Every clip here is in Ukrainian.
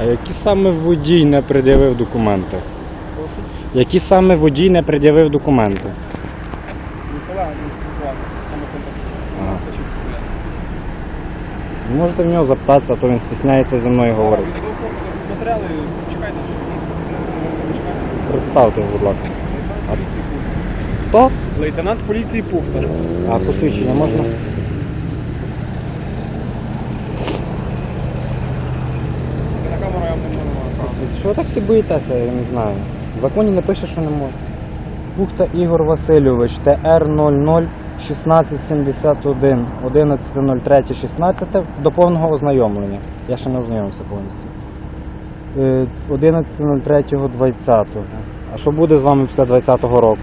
А які саме водій не пред'явив документи? Прошу. Які саме водій не пред'явив документи? Мій не спілкувався. Саме. Ага. Ви Можете в нього запитатися, а то він стісняється зі мною говорити. Матеріали, чекайте. Представтесь, будь ласка. Хто? Лейтенант поліції Пухтар. А посвідчення можна? На камеру я вам не можу направити. Що ви так всі боїтеся, я не знаю. В законі не пише, що не можна. Пухта Ігор Васильович, ТР 00 1671 11.03.16 до повного ознайомлення. Я ще не ознайомився повністю. Е, 11.03.20. А що буде з вами після 20-го року?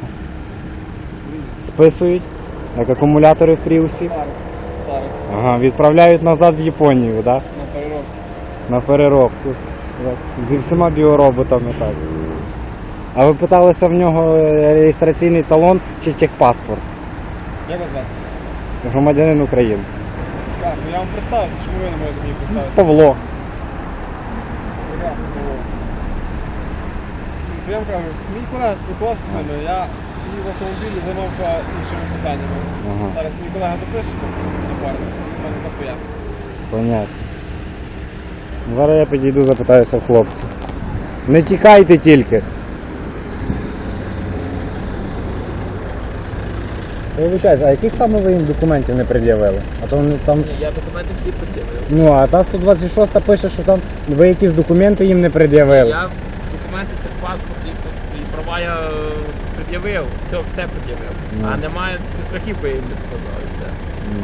Списують, як акумулятори в Пріусі. Ага, відправляють назад в Японію, так? На переробку. На переробку. Так. Зі всіма біороботами так. А ви питалися в нього реєстраційний талон чи техпаспорт? Як вас звати? Громадянин України. Так, ну я вам представився, чому ви не можете мені представити? Павло. Павло. Це я вам кажу, мій колега спілкувався з ними, я сидів в автомобілі, займався іншими питаннями. Ага. Зараз мій колега допише він мене запояснить. Понятно. Зараз я підійду запитаюся в хлопців. Не тікайте тільки. Вибачайте, а яких саме ви їм документів не пред'явили? А то вони там. Ні, я документи всі пред'явив. Ну, а та 126 пише, що там ви якісь документи їм не пред'явили. Я документи, техпаспорт і, права я е, пред'явив, все, все пред'явив. Ну. А немає тільки страхівку, я їм не показав і все. Ну,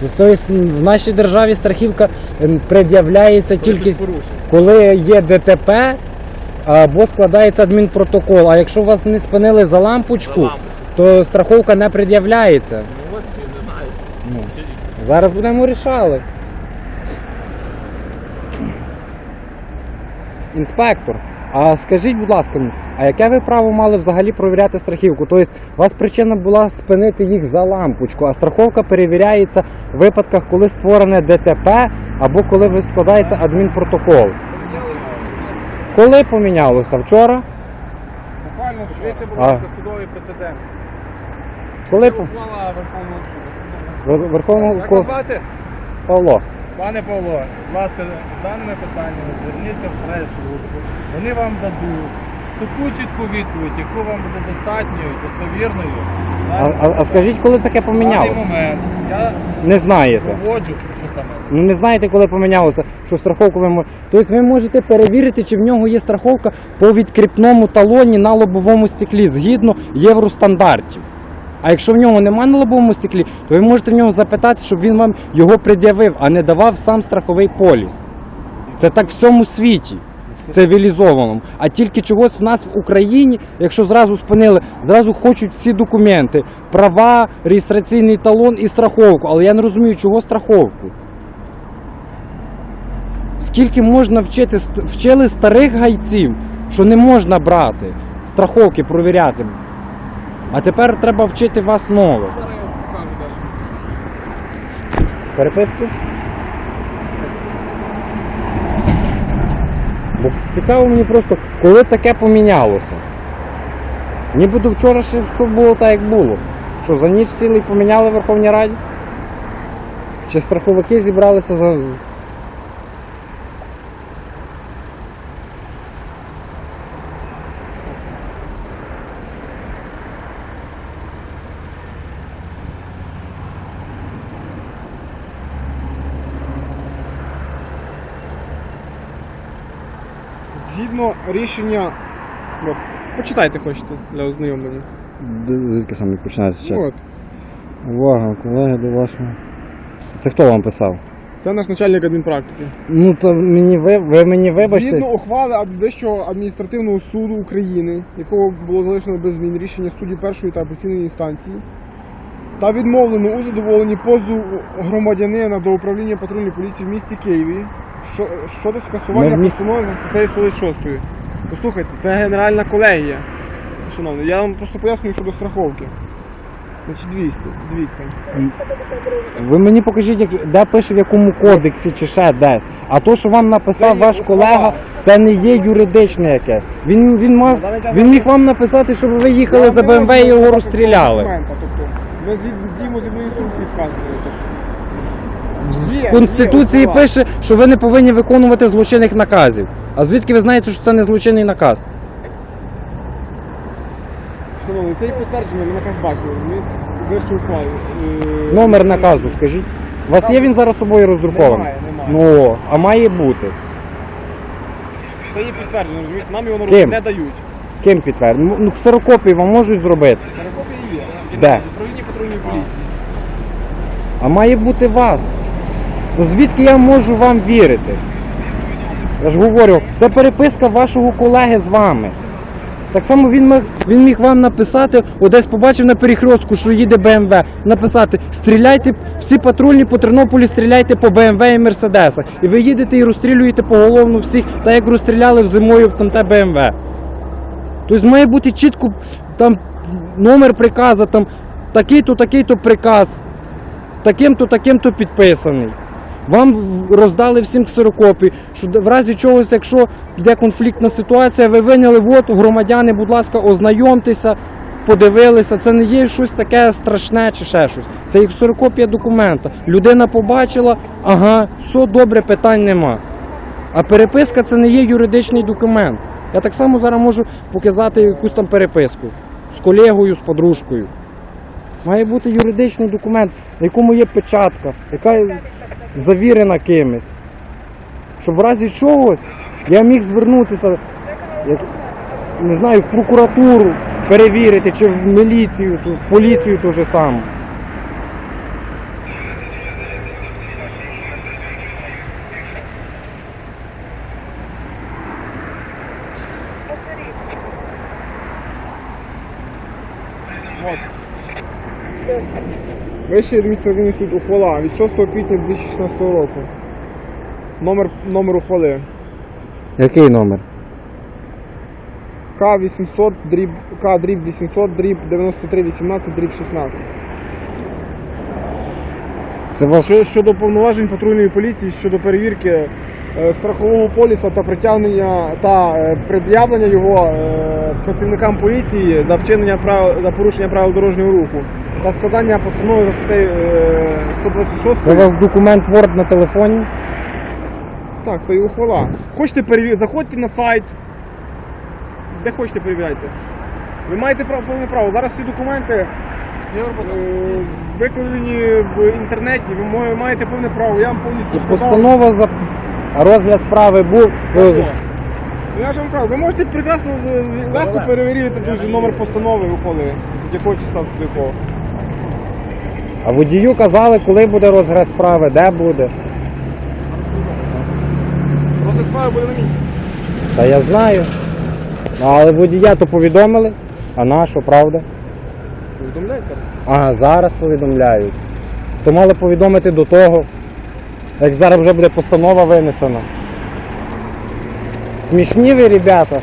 Тобто в нашій державі страхівка ем, пред'являється тільки коли є ДТП або складається адмінпротокол. А якщо вас не спинили за лампочку, то страховка не пред'являється. Ну. Ну. Зараз будемо рішали. Інспектор, а скажіть, будь ласка, а яке ви право мали взагалі провіряти страхівку? Тобто, у вас причина була спинити їх за лампочку, а страховка перевіряється в випадках, коли створене ДТП або коли складається адмінпротокол. Коли помінялося? Вчора? Буквально дивіться, будь ласка, судовий прецедент. Коли ухвала Верховного суду. Верховного Як вас звати? Павло? Пане Павло, будь ласка, даними питаннями зверніться в прес-службу. Вони вам дадуть таку чітку відповідь, яку вам буде достатньою, достовірною. А, а, а скажіть, коли таке В даний помінялося? момент я Не знаєте. проводжу, що саме? Ну не знаєте, коли помінялося, що страховку ви можете. Тобто ви можете перевірити, чи в нього є страховка по відкріпному талоні на лобовому стеклі згідно євростандартів. А якщо в нього немає на лобовому стеклі, то ви можете в нього запитати, щоб він вам його пред'явив, а не давав сам страховий поліс. Це так в всьому світі. Цивілізованому. А тільки чогось в нас в Україні, якщо зразу спинили, зразу хочуть всі документи, права, реєстраційний талон і страховку. Але я не розумію, чого страховку. Скільки можна вчити, вчили старих гайців, що не можна брати, страховки провіряти. А тепер треба вчити вас нових. Зараз. Переписку? Бо цікаво мені просто, коли таке помінялося. Ніби до вчора ще все було так, як було. Що за ніч сіли і поміняли в Верховній Раді? Чи страховики зібралися за. з- Згідно рішення. От, почитайте хочете для ознайомлення. Звідки саме починається От. Увага, колеги, до вашого. Це хто вам писав? Це наш начальник адмінпрактики. Ну то мені ви, ви мені вибачте. Згідно ухвали Вищого адміністративного суду України, якого було залишено без змін рішення суддів першої та апеляційної інстанції, та відмовлено у задоволенні позову громадянина до управління патрульної поліції в місті Києві що- щодо скасування Ми в місті- постанови за статтею 46. Послухайте, це генеральна колегія. Шановний, я вам просто пояснюю щодо страховки. Значить, 200, дивіться. Ви мені покажіть, як, де пише в якому кодексі чи ще десь. А то, що вам написав Це є ваш колега, це не є юридичне якесь. Він, він, мав, він міг вам написати, щоб ви їхали за БМВ і його розстріляли. Тобто, ми згід- діємо згідно інструкції вказаної. В Конституції пише, що ви не повинні виконувати злочинних наказів. А звідки ви знаєте, що це не злочинний наказ? Шановний, це і підтверджено, ми наказ бачили. Ми вищу ухвалу. Е, Номер наказу, скажіть. У вас є він зараз з собою роздрукований? Немає, немає. Ну, а має бути. Це є підтверджено, розумієте, нам його на Ким? не дають. Ким підтверджено? Ну, ксерокопії вам можуть зробити. Ксерокопія є. Де? В управлінні патрульної поліції. А має бути вас. Ну звідки я можу вам вірити? Я ж говорю, це переписка вашого колеги з вами. Так само він міг, він міг вам написати, от десь побачив на перехрестку, що їде БМВ, написати стріляйте, всі патрульні по Тернополі стріляйте по БМВ і Мерседесах. І ви їдете і розстрілюєте поголовно всіх, так як розстріляли в зимою там те БМВ. Тобто має бути чітко там номер приказу, такий-то, такий-то приказ таким-то, таким-то підписаний. Вам роздали всім ксерокопії, що в разі чогось, якщо йде конфліктна ситуація, ви виняли, от громадяни, будь ласка, ознайомтеся, подивилися. Це не є щось таке страшне чи ще щось. Це є ксерокопія документа. Людина побачила, ага, все добре, питань нема. А переписка це не є юридичний документ. Я так само зараз можу показати якусь там переписку з колегою, з подружкою. Має бути юридичний документ, на якому є печатка, яка завірена кимось. Щоб в разі чогось я міг звернутися, як, не знаю, в прокуратуру перевірити, чи в міліцію, в поліцію ту же саму. От. Вищий адміністративний суд ухвала від 6 квітня 2016 року. Номер, номер ухвали. Який номер? К800 дріб, К дріб 800 дріб 9318 дріб 16. Це ваш Що, щодо повноважень патрульної поліції щодо перевірки е, страхового поліса та притягнення та е, пред'явлення його е, працівникам поліції за вчинення прав за порушення правил дорожнього руху та складання постанови за статтею е, 126. це у вас документ Word на телефоні? Так, це і ухвала. Хочете перевірити, заходьте на сайт. Де хочете перевіряйте. Ви маєте право, повне право. Зараз всі документи е, викладені в інтернеті, ви мо- маєте повне право. Я вам повністю сказав. постанова за розгляд справи був. Ну, Я ж вам кажу, ви можете прекрасно з- з- легко перевірити дуже номер постанови ухвали, якого числа до якого. А водію казали, коли буде розгляд справи, де буде. Розгляд справи буде на місці. Та я знаю. Ну, Але водія то повідомили, а на що, правда? Повідомляйте. Ага, зараз повідомляють. То мали повідомити до того, як зараз вже буде постанова винесена. Смішні ви, ребята.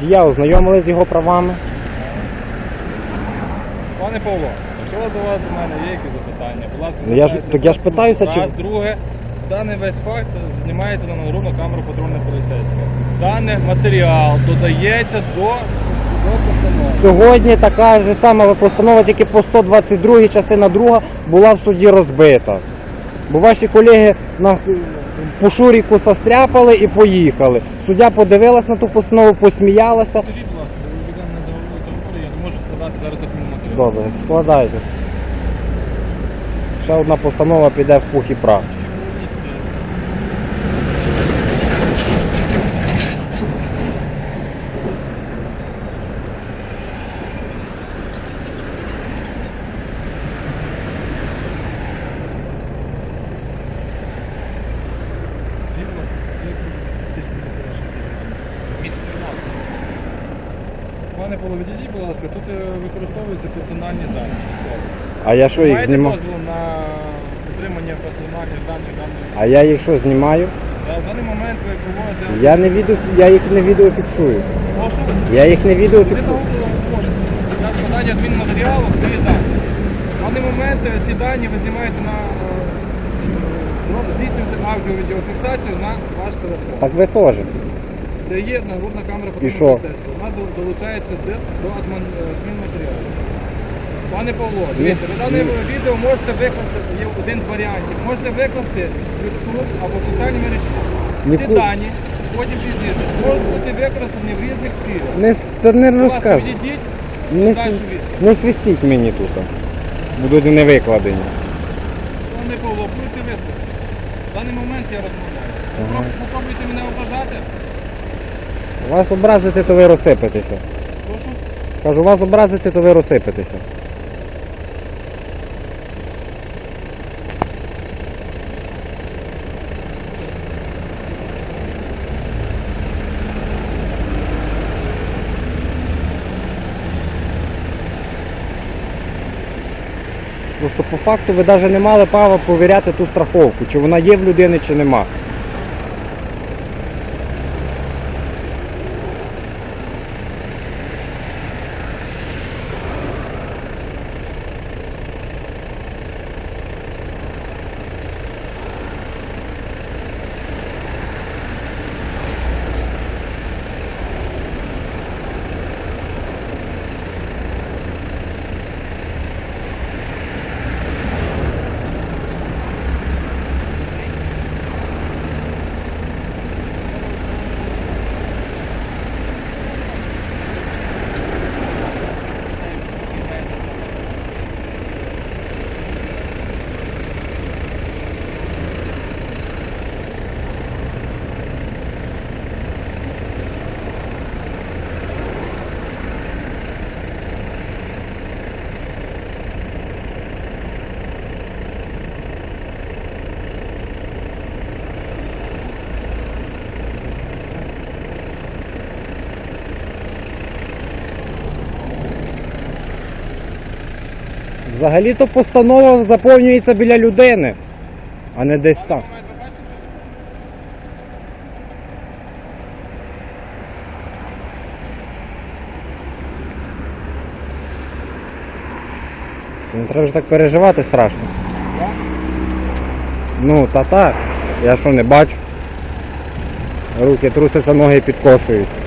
Водія ознайомили з його правами. Пане Павло, якщо до вас до мене є якісь запитання, будь ласка, Ну, я ж- звертайтеся так я ж питаюся, Раз, чи- друге, даний весь факт знімається на нагрудну камеру патрульної поліцейського. Даний матеріал додається до, до постанови. Сьогодні така ж сама постанова, тільки по 122 частина 2 була в суді розбита. Бо ваші колеги на по шуріку состряпали і поїхали. Суддя подивилась на ту постанову, посміялася. Скажіть, будь ласка, ви людина не заговорили телефону, я не можу складати зараз матеріал. Добре, складайтесь. Ще одна постанова піде в пух і прах. Скажіть, будь ласка, як ви фактично це ваше проживання? Місто Тернопіль. Павло, відійдіть, будь ласка, тут е, використовуються персональні дані. А я що їх знімаю? дозвіл на отримання персональних даних А я їх що знімаю? На даний момент ви проводите... Я не відео, я їх не відеофіксую. Прошу? Я їх не Ви відеофіксую. загуглили можете. Для складання адмінматеріалу три дані. В даний момент е, ці дані ви знімаєте на е, здійснюєте аудіо-відеофіксацію на ваш телефон. Так ви теж. Це є нагрудна камера І що? процесу. Вона до- долучається до, до адмін- адмінматеріалу. Пане Павло, дивіться, ви дане відео можете викласти, є один з варіантів. Можете викласти в YouTube або в соціальні мережі. Ці Ніку- дані потім пізніше можуть бути використані в різних цілях. Не, с- та не Будь ласка, розкажу. відійдіть, Не, дальше сві- відео. не свистіть мені тут. Будуть не викладені. Пане Павло, будете висловити. В даний момент я розмовляю. Ага. Попробуйте мене ображати. Вас образити, то ви розсипетеся. Прошу. Кажу, вас образити, то ви розсипетеся. Просто по факту ви навіть не мали права повіряти ту страховку, чи вона є в людини, чи нема. Взагалі-то постанова заповнюється біля людини, а не десь там. Не треба ж так переживати страшно. Ну, та так. Я що не бачу. Руки трусяться, ноги підкошуються.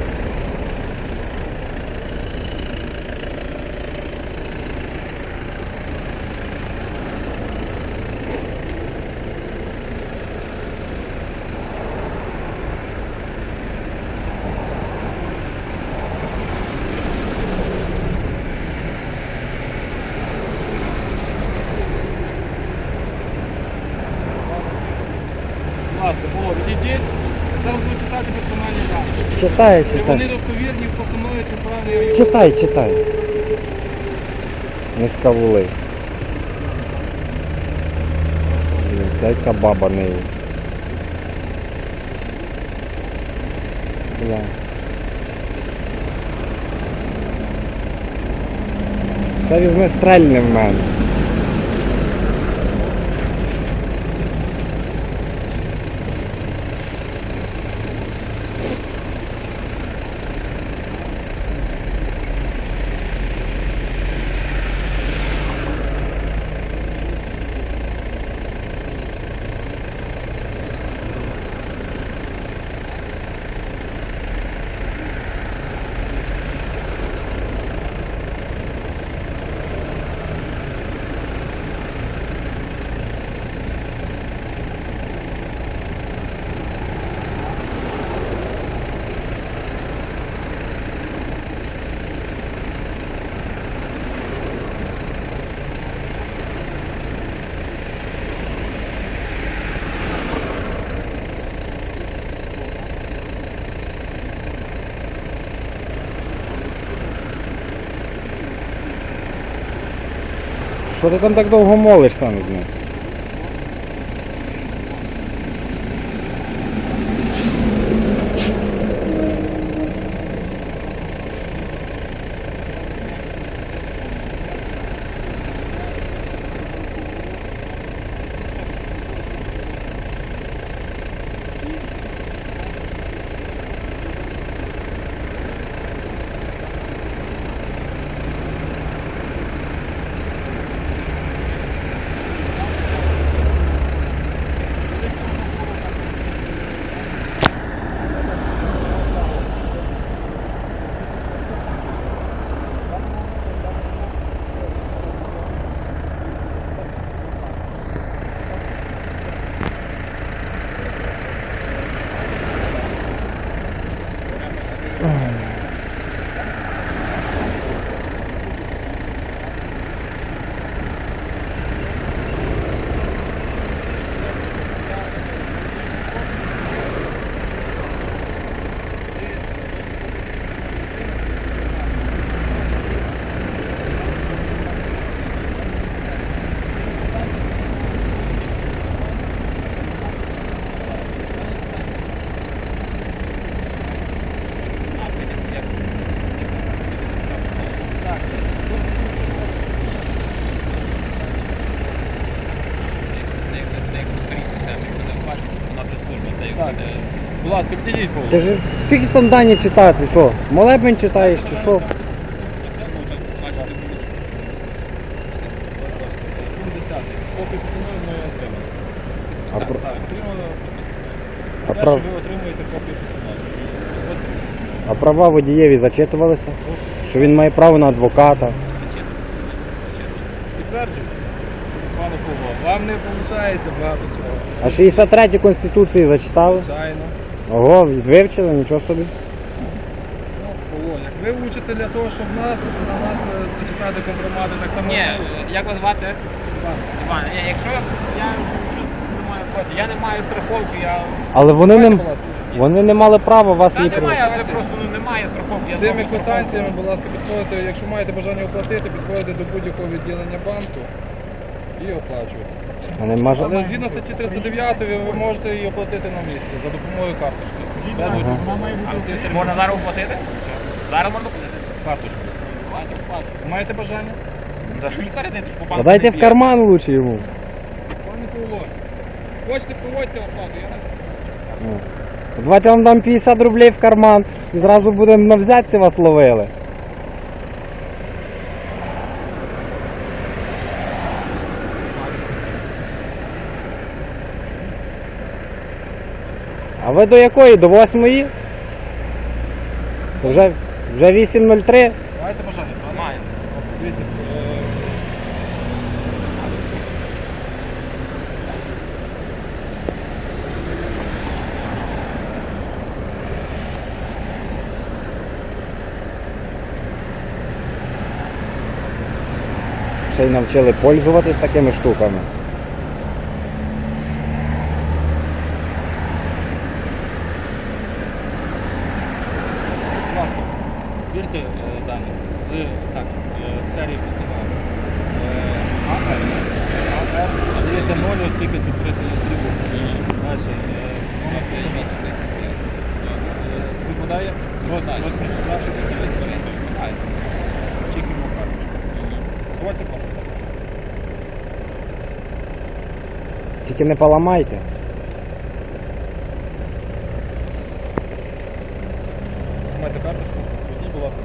Будь ласка, Зараз буду читати персональні дані. Читай, Чи вони читай. достовірні в постанові, чи правильні? Читай, читай. Не скавули. Дядька баба неї. Бля. Це візьме стрельне в мене. Що ти там так довго молишся з ним? ласка, підійдіть, Павло. Ти ж скільки там дані читати? Що? Молебень читаєш чи що? Бачите, пункт 10. Копію постанови ми отримали. А про-. А прав- А права водієві зачитувалися? Що він має право на адвоката. Підтверджую. Пане Павло, вам не виходить багато чого. А 63 Конституції зачитали? Звичайно. Ого, вивчили, нічого собі. Як ви учите для того, щоб нас, на нас не зачитати компромати, так само. Ні, як вас звати? Іван, Іван, ні, якщо я не маю проти, я не маю страховки, я. Але вони не, вони не мали права вас Та її немає, але просто ну, немає страховки. Я Цими квитанціями, будь ласка, підходите, якщо маєте бажання оплатити, підходите до будь-якого відділення банку і оплачуєте. Вони може... Але згідно статті 39 ви, можете її оплатити на місці за допомогою карточки. Ага. Можна зараз оплатити? Зараз можна оплатити? Карточку. Давайте оплатимо. Маєте бажання? За що їх передати? По А банку дайте в карман лучше йому. Пане Павло, хочете проводьте оплату, я не Ну. Давайте я вам дам 50 рублей в карман і зразу будемо на взятці вас ловили. А ви до якої? До восьмої? То вже, вже 8.03? Маєте бажання? Дивіться, е, Ще й навчили пользуватись такими штуками. будь ласка, вірте е, дані з так, е, серії постанови. Е, АР, АР, а дивіться 0, оскільки тут 30 стрілок. Далі, е, номер постанови. Е, Співпадає? Розмір, розмір, старший, співпадає. Чекаємо карточку. Давайте. Тільки не поламайте. Маєте карточку? Водій, будь ласка.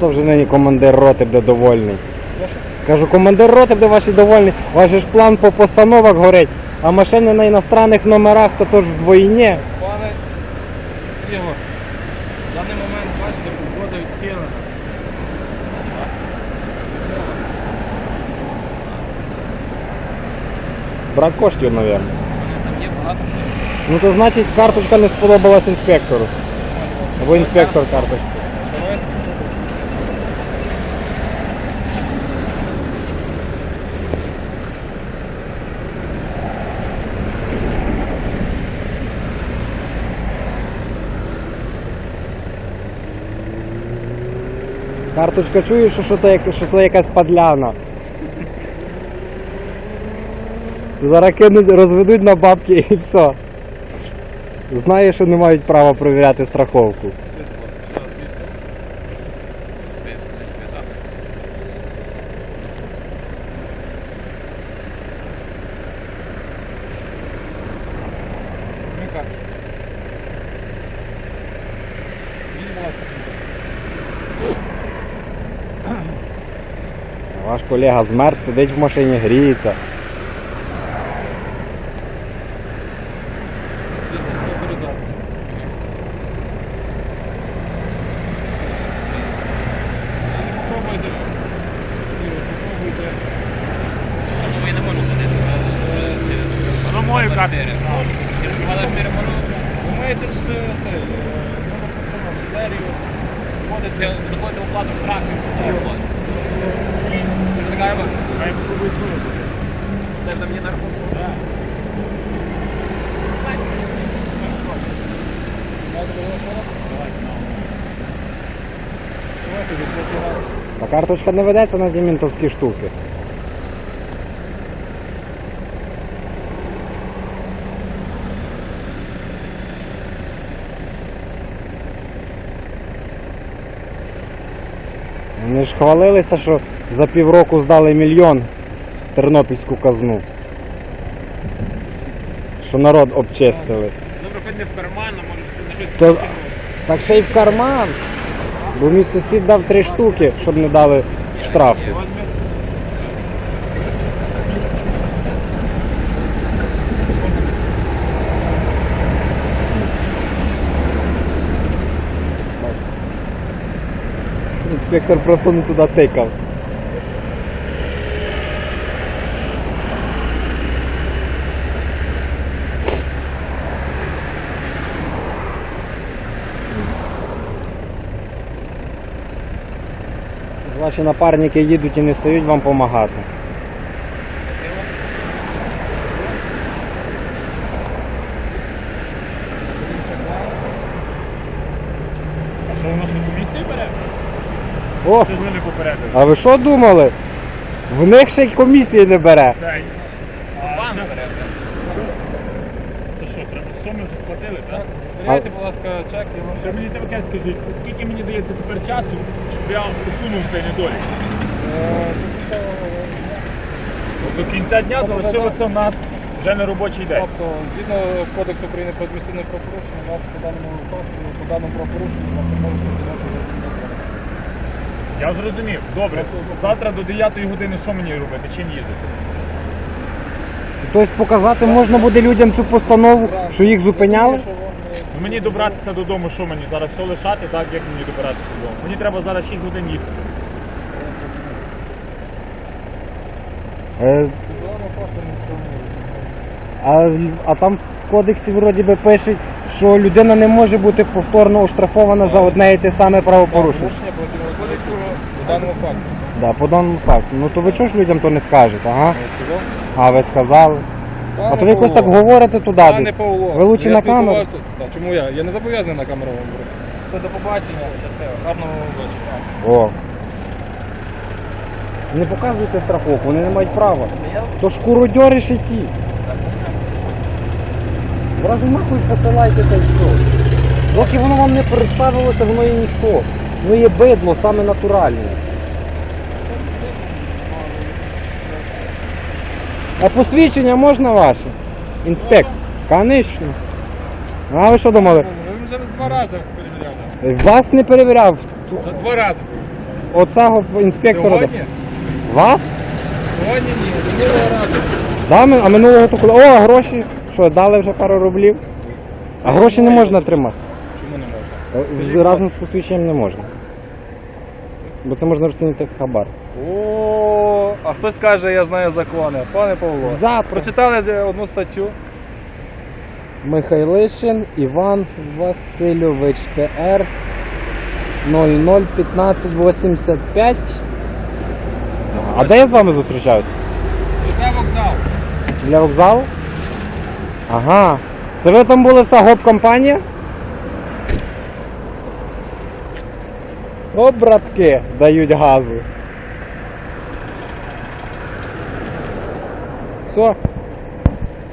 То вже нині командир роти буде довольний. Прошу. Кажу, командир роти буде ваші довольний. Ваш же ж план по постановах горить, а машини на іностранних номерах то тож вдвоєнні. Пане Ігор, в даний момент бачите, погода відхилена. Брак коштів, мабуть. Там є багато. Ну то значить карточка не сподобалась інспектору. Або інспектор карточці. Давайте. Карточка чуєш, що, що, то, що то якась падляна. Зараз кинуть, розведуть на бабки і все. Знає, що не мають права перевіряти страховку. Мій карточка. Візьміть, будь ласка. Ваш колега змерз, сидить в машині, гріється. Це стаття передації. Попробуйте. Попробуйте. Тому я не можу ходити. Воно мою карту. Але ж перемогу. Ви маєте ж е, це, е, номер постанови, серію. Входите, доходите оплату штрафів. Така ви. Хай попробують Це там є на рахунку. Маєте телефон? Давайте від третій раз. А карточка не ведеться на ті мінтовські штуки. Вони ж хвалилися, що за півроку здали мільйон в тернопільську казну. Що народ обчистили. Добре, хоч не в карман, а може на щось То- Так ще й в карман. Бо мій сусід дав три штуки, щоб не дали штрафу. Інспектор просто не туди тикав. Ваші напарники їдуть і не стають вам допомагати. А що воно ж на комісії бере? О, Це ж ви не попередили. а ви що думали? В них ще й комісії не бере. Дай. Пан бере. То що, треба суми вже сплатили, так? Передайте, будь ласка, чек і вам Що мені таке скажіть, скільки мені дається тепер часу, щоб я вам усунув цей недолік? До кінця дня залишилося в нас вже не робочий день. Тобто, згідно Кодексу України про адміністративне правопорушення, вас по даному випадку, по даному правопорушенню, вас не можуть зупиняти. Я зрозумів. Добре. Завтра до 9 години що мені робити? Чим їздити? Тобто показати можна буде людям цю постанову, що їх зупиняли. Мені добратися додому, що мені? Зараз все лишати, так? Як мені добиратися додому? Мені треба зараз 6 годин їхати. Е, А, а там в кодексі вроді би пишуть, що людина не може бути повторно оштрафована за одне і те саме правопорушення. Порушення по кодексу по даному факту. Да, по даному факту. Ну то ви чого ж людям то не скажете, ага? Я сказав? А ви сказали. А то ви якось так говорите туди Пане десь. Павло, Ви лучше я на камеру. спілкувався- Та, Чому я? Я не зобов'язаний на камеру вам говорити. Це до побачення, щасливо. Гарного вечора. О. Не показуйте страховку, вони не мають права. То ж куродьори ще ті. Зразу нахуй посилайте та й все. Доки воно вам не представилося, воно є ніхто. Воно є бидло, саме натуральне. А посвідчення можна ваше? Інспектор? Конечно. А ви що думали? Ви вже два рази перевіряли. Вас не перевіряв. Вже два рази. Оцього інспектора. Сьогодні? Вас? Сьогодні ні, минулого разу. Да, ми- а минулого то коли. О, гроші. Що, дали вже пару рублів? А гроші не можна тримати. Чому не можна? З разом з посвідченням не можна. Бо це можна розцінити як хабар. О, а хтось каже, я знаю закони. Пане Павло, Завтра. прочитали одну статтю. Михайлишин Іван Васильович ТР 001585. А де я з вами зустрічався? Це вокзал. Для вокзалу? Ага. Це ви там були вся гоп-компанія? О, братки, дають газу. Все,